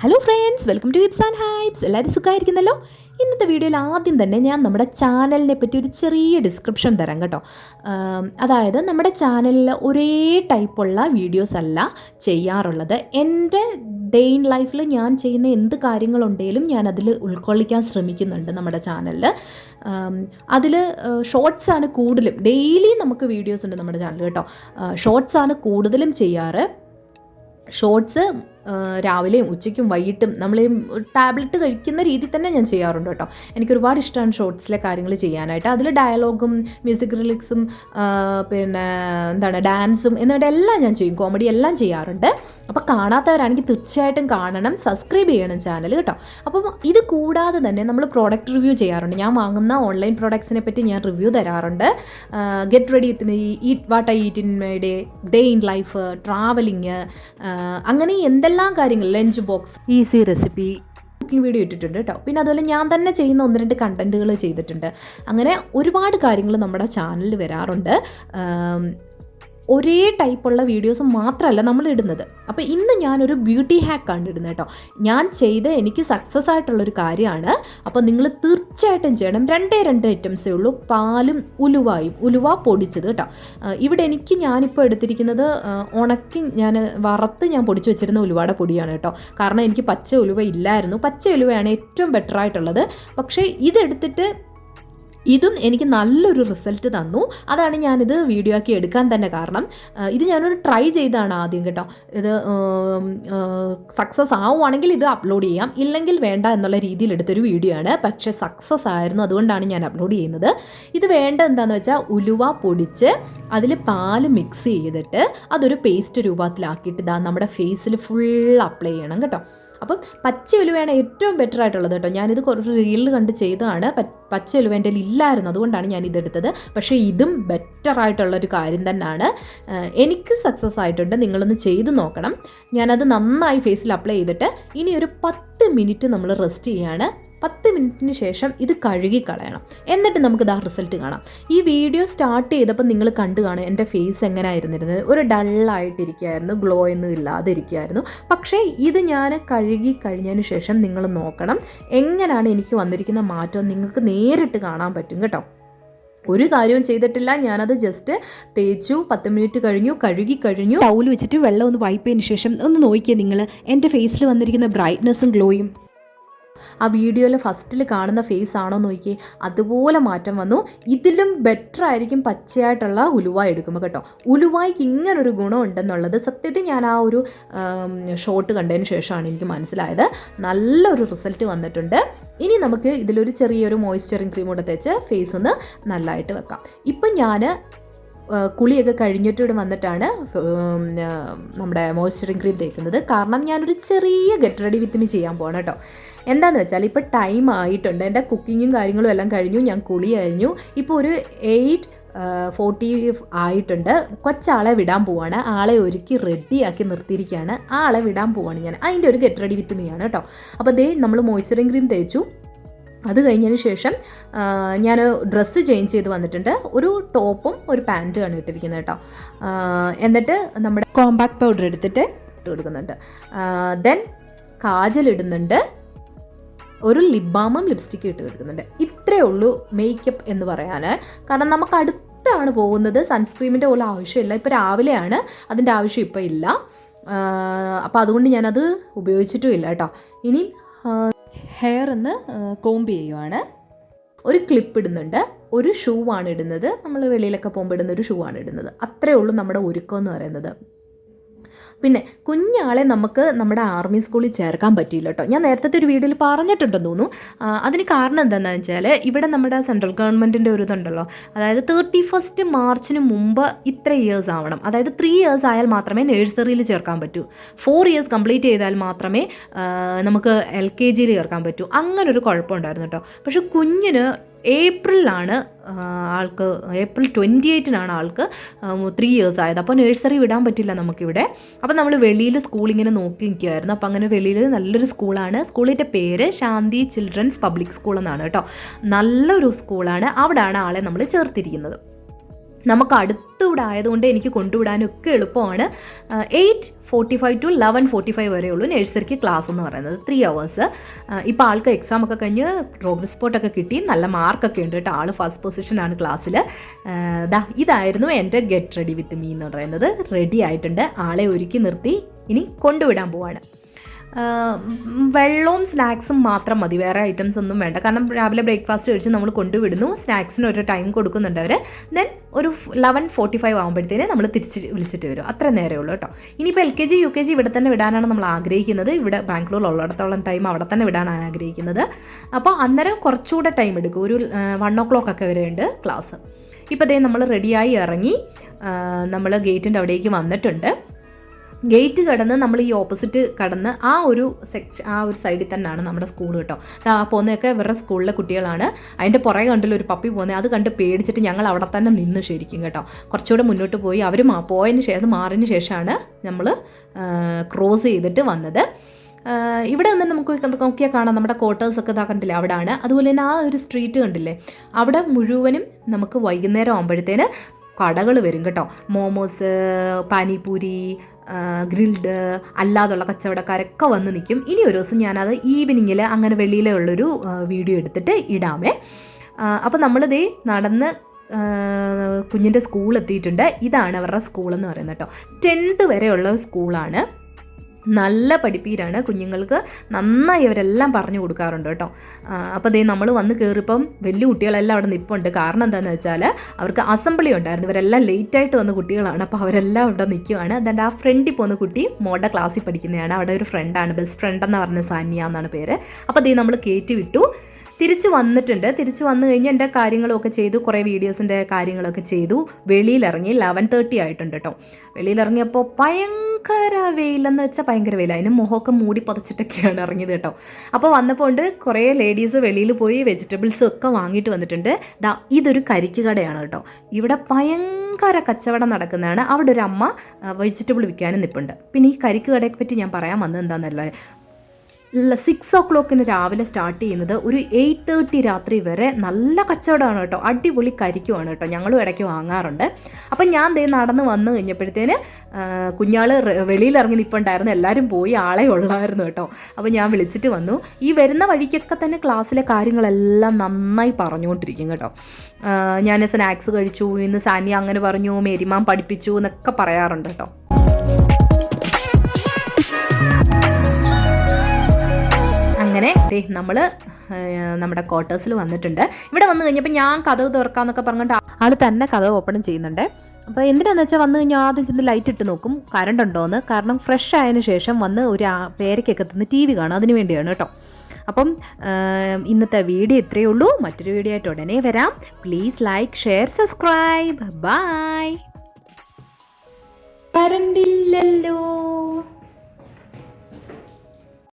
Hello friends welcome to hips and hypes എല്ലാവരും സുഖമായിരിക്കുന്നല്ലോ? ഇന്നത്തെ വീഡിയോയിൽ ആദ്യം തന്നെ ഞാൻ നമ്മുടെ ചാനലിനെ പറ്റി ഒരു ചെറിയ ഡിസ്ക്രിപ്ഷൻ തരാം കേട്ടോ. അതായത് നമ്മുടെ ചാനലിൽ ഒരേ ടൈപ്പുള്ള വീഡിയോസ് അല്ല ചെയ്യാറുള്ളത്. എന്റെ ഡേ ഇൻ ലൈഫിൽ ഞാൻ ചെയ്യുന്ന എന്ത് കാര്യങ്ങളുണ്ടെങ്കിലും ഞാൻ അതിൽ ഉൾക്കൊള്ളിക്കാൻ ശ്രമിക്കുന്നുണ്ട് നമ്മുടെ ചാനലിൽ. അതിൽ ഷോർട്സ് ആണ് കൂടുതലും ഡെയിലി നമുക്ക് വീഡിയോസ് ഉണ്ട് നമ്മുടെ ചാനൽ കേട്ടോ. ഷോർട്സ് ആണ് കൂടുതലും ചെയ്യാറ്. ഷോർട്സ് രാവിലെയും ഉച്ചയ്ക്കും വൈകിട്ടും നമ്മൾ ടാബ്ലറ്റ് കഴിക്കുന്ന രീതിയിൽ തന്നെ ഞാൻ ചെയ്യാറുണ്ട് കേട്ടോ. എനിക്ക് ഒരുപാട് ഇഷ്ടമാണ് ഷോർട്സിലെ കാര്യങ്ങൾ ചെയ്യാനായിട്ട്. അതിൽ ഡയലോഗും മ്യൂസിക് റിലിക്സും പിന്നെ എന്താണ് ഡാൻസും എന്നിട്ട് എല്ലാം ഞാൻ ചെയ്യും. കോമഡി എല്ലാം ചെയ്യാറുണ്ട്. അപ്പോൾ കാണാത്തവരാണെങ്കിൽ തീർച്ചയായിട്ടും കാണണം. സബ്സ്ക്രൈബ് ചെയ്യണം ചാനൽ കേട്ടോ. അപ്പം ഇത് കൂടാതെ തന്നെ നമ്മൾ പ്രോഡക്റ്റ് റിവ്യൂ ചെയ്യാറുണ്ട്. ഞാൻ വാങ്ങുന്ന ഓൺലൈൻ പ്രോഡക്ട്സിനെ പറ്റി ഞാൻ റിവ്യൂ തരാറുണ്ട്. Get ready with me eat what I eat in my day day in life travelling അങ്ങനെ എന്തെല്ലാം കാര്യങ്ങൾ lunch box easy recipe cooking video ഇട്ടിട്ടുണ്ട് കേട്ടോ പിന്നെ അതുപോലെ ഞാൻ തന്നെ ചെയ്യുന്ന ഒന്ന് രണ്ട് കണ്ടന്റുകൾ ചെയ്തിട്ടുണ്ട്. അങ്ങനെ ഒരുപാട് കാര്യങ്ങൾ നമ്മുടെ ചാനലിൽ വരാറുണ്ട്. ഒരേ ടൈപ്പുള്ള വീഡിയോസ് മാത്രമല്ല നമ്മൾ ഇടുന്നത്. അപ്പോൾ ഇന്ന് ഞാനൊരു ബ്യൂട്ടി ഹാക്ക് കണ്ടിടുന്നത് കേട്ടോ. ഞാൻ ചെയ്ത് എനിക്ക് സക്സസ് ആയിട്ടുള്ളൊരു കാര്യമാണ്. അപ്പോൾ നിങ്ങൾ തീർച്ചയായിട്ടും ചെയ്യണം. രണ്ടേ രണ്ട് ഐറ്റംസേ ഉള്ളൂ. പാലും ഉലുവായും ഉലുവ പൊടിച്ചത് കേട്ടോ. ഇവിടെ എനിക്ക് ഞാനിപ്പോൾ എടുത്തിരിക്കുന്നത് ഉണക്കി ഞാൻ വറുത്ത് ഞാൻ പൊടിച്ച് വെച്ചിരുന്ന ഉലുവയുടെ പൊടിയാണ് കേട്ടോ. കാരണം എനിക്ക് പച്ച ഉലുവ ഇല്ലായിരുന്നു. പച്ച ഉലുവയാണ് ഏറ്റവും ബെറ്റർ ആയിട്ടുള്ളത്. പക്ഷേ ഇതെടുത്തിട്ട് ഇതും എനിക്ക് നല്ലൊരു റിസൾട്ട് തന്നു. അതാണ് ഞാനിത് വീഡിയോ ആക്കി എടുക്കാൻ തന്നെ കാരണം. ഇത് ഞാനൊരു ട്രൈ ചെയ്താണ് ആദ്യം കേട്ടോ. ഇത് സക്സസ് ആവുകയാണെങ്കിൽ ഇത് അപ്ലോഡ് ചെയ്യാം. ഇല്ലെങ്കിൽ വേണ്ട എന്നുള്ള രീതിയിൽ എടുത്തൊരു വീഡിയോ ആണ്. പക്ഷേ സക്സസ് ആയിരുന്നു അതുകൊണ്ടാണ് ഞാൻ അപ്ലോഡ് ചെയ്യുന്നത്. ഇത് വേണ്ട എന്താണെന്ന് വെച്ചാൽ ഉലുവ പൊടിച്ച് അതിൽ പാൽ മിക്സ് ചെയ്തിട്ട് അതൊരു പേസ്റ്റ് രൂപത്തിലാക്കിയിട്ട് ഇതാ നമ്മുടെ ഫേസിൽ ഫുൾ അപ്ലൈ ചെയ്യണം കേട്ടോ. അപ്പം പച്ച ഉലുവയാണ് ഏറ്റവും ബെറ്റർ ആയിട്ടുള്ളത് കേട്ടോ. ഞാനിത് കുറച്ച് റീലിൽ കണ്ട് ചെയ്തതാണ്. പച്ച ഉലുവ എന്റെ ഇല്ലായിരുന്നു. അതുകൊണ്ടാണ് ഞാൻ ഇതെടുത്തത് പക്ഷേ ഇതും ബെറ്റർ ആയിട്ടുള്ളൊരു കാര്യം തന്നെയാണ് എനിക്ക് സക്സസ് ആയിട്ടുണ്ട്. നിങ്ങളൊന്ന് ചെയ്ത് നോക്കണം. ഞാനത് നന്നായി ഫേസിൽ അപ്ലൈ ചെയ്തിട്ട് ഇനി ഒരു പത്ത് മിനിറ്റ് നമ്മൾ റെസ്റ്റ് ചെയ്യാണ്. പത്ത് മിനിറ്റിന് ശേഷം ഇത് കഴുകി കളയണം എന്നിട്ട് നമുക്ക് ഇതാ റിസൾട്ട് കാണാം. ഈ വീഡിയോ സ്റ്റാർട്ട് ചെയ്തപ്പോൾ നിങ്ങൾ കണ്ടു കാണും എന്റെ ഫേസ് എങ്ങനെ ആയിരുന്നിരുന്നത് ഒരു ഡള്ളായിട്ടിരിക്കുകയായിരുന്നു ഗ്ലോ ഒന്നും ഇല്ലാതിരിക്കുകയായിരുന്നു. പക്ഷേ ഇത് ഞാൻ കഴുകി കഴിഞ്ഞതിന് ശേഷം നിങ്ങൾ നോക്കണം എങ്ങനെയാണ് എനിക്ക് വന്നിരിക്കുന്ന മാറ്റം നിങ്ങൾക്ക് നേരിട്ട് കാണാൻ പറ്റും കേട്ടോ. ഒരു കാര്യവും ചെയ്തിട്ടില്ല ഞാനത് ജസ്റ്റ് തേച്ചു പത്ത് മിനിറ്റ് കഴിഞ്ഞു കഴുകി കഴിഞ്ഞു. ടൗൽ വെച്ചിട്ട് വെള്ളം ഒന്ന് വൈപ്പ് ചെയ്തതിന് ശേഷം ഒന്ന് നോക്കിയേ നിങ്ങൾ എന്റെ ഫേസിൽ വന്നിരിക്കുന്ന ബ്രൈറ്റ്നസ്സും ഗ്ലോയും ആ വീഡിയോയിൽ ഫസ്റ്റിൽ കാണുന്ന ഫേസ് ആണോ നോക്കി അതുപോലെ മാറ്റം വന്നു. ഇതിലും ബെറ്റർ ആയിരിക്കും പച്ചയായിട്ടുള്ള ഉലുവ എടുക്കുമ്പോൾ കേട്ടോ. ഉലുവായ്ക്ക് ഇങ്ങനൊരു ഗുണം ഉണ്ടെന്നുള്ളത് സത്യത്തിൽ ഞാൻ ആ ഒരു ഷോട്ട് കണ്ടതിന് ശേഷമാണ് എനിക്ക് മനസ്സിലായത്. നല്ലൊരു റിസൾട്ട് വന്നിട്ടുണ്ട്. ഇനി നമുക്ക് ഇതിലൊരു ചെറിയൊരു മോയ്സ്ചറിങ് ക്രീം കൂടെ തേച്ച് ഫേസ് ഒന്ന് നല്ലതായിട്ട് വെക്കാം. ഇപ്പം ഞാൻ കുളിയൊക്കെ കഴിഞ്ഞിട്ട് ഇവിടെ വന്നിട്ടാണ് നമ്മുടെ മോയ്സ്ചറിങ് ക്രീം തേക്കുന്നത്. കാരണം ഞാനൊരു ചെറിയ ഗെറ്റ് റെഡി വിത്ത് മീ ചെയ്യാൻ പോകണം കേട്ടോ. എന്താന്ന് വെച്ചാൽ ഇപ്പോൾ ടൈം ആയിട്ടുണ്ട്. എന്റെ കുക്കിങ്ങും കാര്യങ്ങളും എല്ലാം കഴിഞ്ഞു. ഞാൻ കുളി കഴിഞ്ഞു. ഇപ്പോൾ ഒരു എയ്റ്റ് ഫോർട്ടി ആയിട്ടുണ്ട്. കൊച്ചാളെ വിടാൻ പോവാണ്. ആളെ ഒരുക്കി റെഡിയാക്കി നിർത്തിയിരിക്കുകയാണ്. ആളെ വിടാൻ പോവാണ് ഞാൻ. അതിന്റെ ഒരു ഗെറ്റ് റെഡി വിത്ത് മീ ആണ് കേട്ടോ. അപ്പോൾ ദേ നമ്മൾ മോയ്സ്ചറിങ് ക്രീം തേച്ചു. അത് കഴിഞ്ഞതിന് ശേഷം ഞാൻ ഡ്രസ്സ് ചേഞ്ച് ചെയ്ത് വന്നിട്ടുണ്ട്. ഒരു ടോപ്പും ഒരു പാന്റുമാണ് ഇട്ടിരിക്കുന്നത് കേട്ടോ. എന്നിട്ട് നമ്മുടെ കോമ്പാക്ട് പൗഡർ എടുത്തിട്ട് ഇട്ട് കൊടുക്കുന്നുണ്ട്. ദെൻ കാജൽ ഇടുന്നുണ്ട്. ഒരു ലിപ് ബാമും ലിപ്സ്റ്റിക്കും ഇട്ട് കൊടുക്കുന്നുണ്ട്. ഇത്രയേ ഉള്ളൂ മേക്കപ്പ് എന്ന് പറയാൻ കാരണം നമുക്ക് അടുത്താണ് പോകുന്നത്. സൺസ്ക്രീമിന്റെ പോലും ആവശ്യമില്ല. ഇപ്പോൾ രാവിലെയാണ്. അതിന്റെ ആവശ്യം ഇപ്പോൾ ഇല്ല. അപ്പോൾ അതുകൊണ്ട് ഞാനത് ഉപയോഗിച്ചിട്ടും ഇല്ല കേട്ടോ. ഇനി ഹെയർ ഒന്ന് കോംബ് ചെയ്യുവാണ്. ഒരു ക്ലിപ്പ് ഇടുന്നുണ്ട്. ഒരു ഷൂ ആണ് ഇടുന്നത്. നമ്മൾ വെളിയിലൊക്കെ പോകുമ്പോൾ ഇടുന്ന ഒരു ഷൂ ആണ് ഇടുന്നത്. അത്രേ ഉള്ളൂ നമ്മുടെ ഒരുക്കം എന്ന് പറയുന്നത്. പിന്നെ കുഞ്ഞാളെ നമുക്ക് നമ്മുടെ ആർമി സ്കൂളിൽ ചേർക്കാൻ പറ്റിയില്ല കേട്ടോ. ഞാൻ നേരത്തെ ഒരു വീഡിയോയിൽ പറഞ്ഞിട്ടുണ്ടെന്ന് തോന്നുന്നു. അതിന് കാരണം എന്താണെന്ന് വെച്ചാൽ ഇവിടെ നമ്മുടെ സെൻട്രൽ ഗവൺമെന്റിന്റെ ഒരു ഇതുണ്ടല്ലോ. അതായത് തേർട്ടി ഫസ്റ്റ് മാർച്ചിന് മുമ്പ് ഇത്ര ഇയേഴ്സ് ആവണം. അതായത് ത്രീ ഇയേഴ്സ് ആയാൽ മാത്രമേ നഴ്സറിയിൽ ചേർക്കാൻ പറ്റൂ. ഫോർ ഇയേഴ്സ് കംപ്ലീറ്റ് ചെയ്താൽ മാത്രമേ നമുക്ക് എൽ കെ ജിയിൽ ചേർക്കാൻ പറ്റൂ. അങ്ങനൊരു കുഴപ്പമുണ്ടായിരുന്നു കേട്ടോ. പക്ഷെ കുഞ്ഞിന് ഏപ്രിലാണ് ആൾക്ക് ഏപ്രിൽ ട്വന്റി എയ്റ്റിനാണ് ആൾക്ക് ത്രീ ഇയേഴ്സ് ആയത്. അപ്പോൾ നഴ്സറി വിടാൻ പറ്റില്ല നമുക്കിവിടെ. അപ്പോൾ നമ്മൾ വെളിയിൽ സ്കൂളിങ്ങനെ നോക്കി നിൽക്കുമായിരുന്നു അപ്പോൾ അങ്ങനെ വെളിയിൽ നല്ലൊരു സ്കൂളാണ് സ്കൂളിന്റെ പേര് ശാന്തി ചിൽഡ്രൻസ് പബ്ലിക് സ്കൂൾ എന്നാണ് കേട്ടോ. നല്ലൊരു സ്കൂളാണ് അവിടെയാണ് ആളെ നമ്മൾ ചേർത്തിരിക്കുന്നത്. നമുക്ക് അടുത്തൂടെ ആയതുകൊണ്ട് എനിക്ക് കൊണ്ടുവിടാനൊക്കെ എളുപ്പമാണ്. Eight forty five to eleven forty five വരെയുള്ളൂ നഴ്സറിക്ക് ക്ലാസ് എന്ന് പറയുന്നത്. ത്രീ അവേഴ്സ് ഇപ്പോൾ ആൾക്ക് എക്സാം ഒക്കെ കഴിഞ്ഞ് പ്രോഗ്രസ് റിപ്പോർട്ടൊക്കെ കിട്ടി. നല്ല മാർക്കൊക്കെ ഉണ്ട് കേട്ടോ. ആൾ ഫസ്റ്റ് പൊസിഷനാണ് ക്ലാസ്സിൽ ദാ ഇതായിരുന്നു എന്റെ ഗെറ്റ് റെഡി വിത്ത് മീ എന്ന് പറയുന്നത്. റെഡി ആയിട്ടുണ്ട്. ആളെ ഒരുക്കി നിർത്തി. ഇനി കൊണ്ടുവിടാൻ പോവാണ്. വെള്ളവും സ്നാക്സും മാത്രം മതി. വേറെ ഐറ്റംസ് ഒന്നും വേണ്ട. കാരണം രാവിലെ ബ്രേക്ക്ഫാസ്റ്റ് കഴിച്ച് നമ്മൾ കൊണ്ടുവിടുന്നു. സ്നാക്സിന് ഒരു ടൈം കൊടുക്കുന്നുണ്ട് അവർ ദെൻ ഒരു ലെവൻ ഫോർട്ടി ഫൈവ് ആകുമ്പോഴത്തേന് നമ്മൾ തിരിച്ച് വിളിച്ചിട്ട് വരും. അത്ര നേരമേ ഉള്ളൂ കേട്ടോ. ഇനിയിപ്പോൾ L K G U K G ഇവിടെ തന്നെ വിടാനാണ് നമ്മൾ ആഗ്രഹിക്കുന്നത്. ഇവിടെ ബാംഗ്ലൂരിൽ ഉള്ളിടത്തോളം ടൈം അവിടെ തന്നെ വിടാനാണ് ആഗ്രഹിക്കുന്നത്. അപ്പോൾ അന്നേരം കുറച്ചുകൂടെ ടൈം എടുക്കും. ഒരു വൺ ഓ ക്ലോക്ക് ഒക്കെ വരെയുണ്ട് ക്ലാസ് ഇപ്പോൾ ദേ നമ്മൾ റെഡിയായി ഇറങ്ങി. നമ്മൾ ഗേറ്റിന്റെ അവിടേക്ക് വന്നിട്ടുണ്ട്. ഗേറ്റ് കടന്ന് നമ്മൾ ഈ ഓപ്പോസിറ്റ് കടന്ന് ആ ഒരു സെക്ഷൻ ആ ഒരു സൈഡിൽ തന്നെയാണ് നമ്മുടെ സ്കൂൾ കേട്ടോ. ആ പോകുന്നതൊക്കെ ഇവരുടെ സ്കൂളിലെ കുട്ടികളാണ്. അതിന്റെ പുറകെ കണ്ടില്ല ഒരു പപ്പി പോകുന്നത് അത് കണ്ട് പേടിച്ചിട്ട് ഞങ്ങൾ അവിടെ തന്നെ നിന്ന് ശരിക്കും കേട്ടോ. കുറച്ചുകൂടെ മുന്നോട്ട് പോയി. അവർ പോയതിന് ശേഷം മാറിയതിന് ശേഷമാണ് നമ്മൾ ക്രോസ് ചെയ്തിട്ട് വന്നത്. ഇവിടെ നിന്ന് നമുക്ക് നോക്കിയാൽ കാണാം നമ്മുടെ ക്വാർട്ടേഴ്സ് ഒക്കെ ഇതാ കണ്ടില്ലേ അവിടെയാണ് അതുപോലെ തന്നെ ആ ഒരു സ്ട്രീറ്റ് കണ്ടില്ലേ അവിടെ മുഴുവനും നമുക്ക് വൈകുന്നേരം ആകുമ്പോഴത്തേന് കടകൾ വരും കേട്ടോ. മോമോസ് പാനിപൂരി ഗ്രിൽഡ് അല്ലാതുള്ള കച്ചവടക്കാരൊക്കെ വന്ന് നിൽക്കും. ഇനി ഒരു ദിവസം ഞാനത് ഈവനിങ്ങിൽ അങ്ങനെ വെളിയിലുള്ളൊരു ഉള്ളൊരു വീഡിയോ എടുത്തിട്ട് ഇടാമേ. അപ്പോൾ നമ്മളിതേ നടന്ന് കുഞ്ഞിന്റെ സ്കൂൾ എത്തിയിട്ടുണ്ട്. ഇതാണ് അവരുടെ സ്കൂളെന്ന് പറയുന്നത് കേട്ടോ. ടെൻത്ത് വരെയുള്ള സ്കൂളാണ്. നല്ല പഠിപ്പീരാണ് കുഞ്ഞുങ്ങൾക്ക് നന്നായി അവരെല്ലാം പറഞ്ഞു കൊടുക്കാറുണ്ട് കേട്ടോ. അപ്പോൾ ദേ നമ്മൾ വന്ന് കയറിപ്പം വലിയ കുട്ടികളെല്ലാം അവിടെ നിൽപ്പുണ്ട് കാരണം എന്താണെന്ന് വെച്ചാൽ അവർക്ക് അസംബ്ലി ഉണ്ടായിരുന്നു. ഇവരെല്ലാം ലേറ്റായിട്ട് വന്ന കുട്ടികളാണ്. അപ്പോൾ അവരെല്ലാം അവിടെ നിൽക്കുവാണ് അതെന്റെ ആ ഫ്രണ്ടിൽ പോകുന്ന കുട്ടി മോളുടെ ക്ലാസ്സിൽ പഠിക്കുന്നതാണ്. അവിടെ ഒരു ഫ്രണ്ടാണ് ബെസ്റ്റ് ഫ്രണ്ട് എന്ന് പറഞ്ഞ സാനിയ എന്നാണ് പേര്. അപ്പോൾ ദേ നമ്മൾ കയറ്റി വിട്ടു. തിരിച്ചു വന്നിട്ടുണ്ട്. തിരിച്ചു വന്നു കഴിഞ്ഞ് എന്റെ കാര്യങ്ങളൊക്കെ ചെയ്തു. കുറേ വീഡിയോസിന്റെ കാര്യങ്ങളൊക്കെ ചെയ്തു. വെളിയിലിറങ്ങി ലെവൻ തേർട്ടി ആയിട്ടുണ്ട് കേട്ടോ വെളിയിലിറങ്ങിയപ്പോൾ ഭയങ്കര വെയിലെന്ന് വെച്ചാൽ ഭയങ്കര വെയിൽ അതിന് മുഖമൊക്കെ മൂടി പതച്ചിട്ടൊക്കെയാണ് ഇറങ്ങിയത് കേട്ടോ അപ്പോൾ വന്നപ്പോൾ ഉണ്ട് കുറേ ലേഡീസ് വെളിയിൽ പോയി വെജിറ്റബിൾസ് ഒക്കെ വാങ്ങിയിട്ട് വന്നിട്ടുണ്ട്. ദാ ഇതൊരു കരിക്ക് കടയാണ് കേട്ടോ ഇവിടെ ഭയങ്കര കച്ചവടം നടക്കുന്നതാണ്. അവിടെ ഒരു അമ്മ വെജിറ്റബിൾ വിൽക്കാനും നിൽപ്പുണ്ട് പിന്നെ ഈ കരിക്ക് കടയെ പറ്റി ഞാൻ പറയാൻ വന്നത് എന്താണെന്നല്ലേ? സിക്സ് ഓ ക്ലോക്കിന് രാവിലെ സ്റ്റാർട്ട് ചെയ്യുന്നത് ഒരു എയ്റ്റ് തേർട്ടി രാത്രി വരെ നല്ല കച്ചവടമാണ് കേട്ടോ. അടിപൊളി കരിക്കുമാണ് കേട്ടോ. ഞങ്ങളും ഇടയ്ക്ക് വാങ്ങാറുണ്ട്. അപ്പം ഞാൻ ദേ നടന്ന് വന്നു കഴിഞ്ഞപ്പോഴത്തേന് കുഞ്ഞാൾ വെളിയിലിറങ്ങി നിൽപ്പുണ്ടായിരുന്നു എല്ലാവരും പോയി ആളെ ഉള്ളായിരുന്നു കേട്ടോ. അപ്പോൾ ഞാൻ വിളിച്ചിട്ട് വന്നു. ഈ വരുന്ന വഴിക്കൊക്കെ തന്നെ ക്ലാസ്സിലെ കാര്യങ്ങളെല്ലാം നന്നായി പറഞ്ഞുകൊണ്ടിരിക്കും കേട്ടോ. ഞാൻ സ്നാക്സ് കഴിച്ചു. ഇന്ന് സാനിയ അങ്ങനെ പറഞ്ഞു മേരിമാൻ പഠിപ്പിച്ചു എന്നൊക്കെ പറയാറുണ്ട് കേട്ടോ. അങ്ങനെ നമ്മൾ നമ്മുടെ ക്വാർട്ടേഴ്സിൽ വന്നിട്ടുണ്ട്. ഇവിടെ വന്നു കഴിഞ്ഞപ്പോൾ ഞാൻ കഥവ് തുറക്കാന്നൊക്കെ പറഞ്ഞിട്ട് ആൾ തന്നെ കഥവ് ഓപ്പൺ ചെയ്യുന്നുണ്ട്. അപ്പോൾ എന്തിനാന്ന് വെച്ചാൽ വന്നു കഴിഞ്ഞാൽ ആദ്യം ചെന്ന് ലൈറ്റ് ഇട്ട് നോക്കും കറണ്ട് ഉണ്ടോയെന്ന് കാരണം ഫ്രഷ് ആയതിനു ശേഷം വന്ന് ഒരു പേരക്കൊക്കെ തന്ന് ടി വി കാണും അതിന് വേണ്ടിയാണ് കേട്ടോ. അപ്പം ഇന്നത്തെ വീഡിയോ ഇത്രയേ ഉള്ളൂ. മറ്റൊരു വീഡിയോ ആയിട്ട് ഉടനെ വരാം. Please like share subscribe bye കറണ്ടില്ലല്ലോ